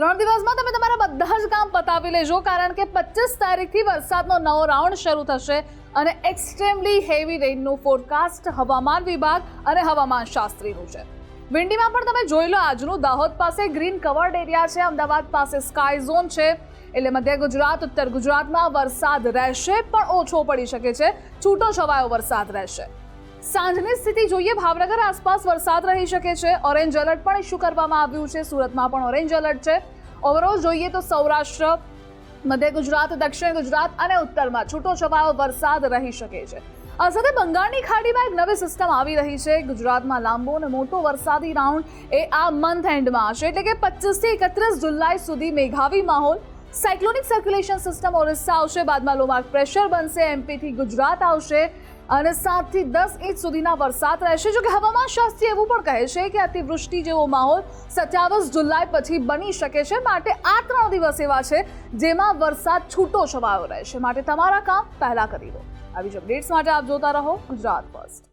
ત્રણ દિવસમાં તમે તમારા બધા જ કામ પતાવી લેજો, કારણ કે પચીસ તારીખથી વરસાદનો નવો રાઉન્ડ શરૂ થશે અને એક્સ્ટ્રીમલી હેવી રેઇનનું ફોરકાસ્ટ હવામાન વિભાગ અને હવામાન શાસ્ત્રીનું છે. વિંડીમાં પણ તમે જોઈ લો આજનું દાહોદ પાસે ગ્રીન કવર્ડ એરિયા છે, અમદાવાદ પાસે સ્કાય ઝોન છે, એટલે મધ્ય ગુજરાત, ઉત્તર ગુજરાતમાં વરસાદ રહેશે, પણ ઓછો પડી શકે છે, છૂટો છવાયો વરસાદ રહેશે. સાંજની સ્થિતિ જોઈએ. ભાવનગર આસપાસ વરસાદ રહી શકે છે. ઓરેન્જ એલર્ટ પણ ઇસ્યુ કરવામાં આવ્યું છે. સુરતમાં પણ ઓરેન્જ એલર્ટ છે. ઓવરઓલ જોઈએ તો સૌરાષ્ટ્ર, મધ્ય ગુજરાત, દક્ષિણ ગુજરાત અને ઉત્તરમાં છૂટો છવાયો વરસાદ રહી શકે છે. આ સાથે બંગાળની ખાડીમાં એક નવી સિસ્ટમ આવી રહી છે. ગુજરાતમાં લાંબો અને મોટો વરસાદી રાઉન્ડ એ આ મંથ એન્ડમાં હશે. એટલે કે પચીસથી એકત્રીસ જુલાઈ સુધી મેઘાવી માહોલ સાયક્લોનિક સર્ક્યુલેશન સિસ્ટમ ઓરિસ્સા આવશે, બાદમાં લો માર્ક પ્રેશર બનશે એમપીથી ગુજરાત આવશે અને સાતથી દસ ઇંચ સુધીના વરસાદ રહેશે. જો કે હવામાન શાસ્ત્રી એવું પણ કહે છે કે અતિવૃષ્ટિ જેવો માહોલ સત્યાવીસ જુલાઈ પછી બની શકે છે. માટે આ ત્રણ દિવસ એવા છે જેમાં વરસાદ છૂટો છવાયો રહેશે. માટે તમારા કામ પહેલાં કરી લો. આવી જ અપડેટ્સ માટે આપ જોતા રહો ગુજરાત ફર્સ્ટ.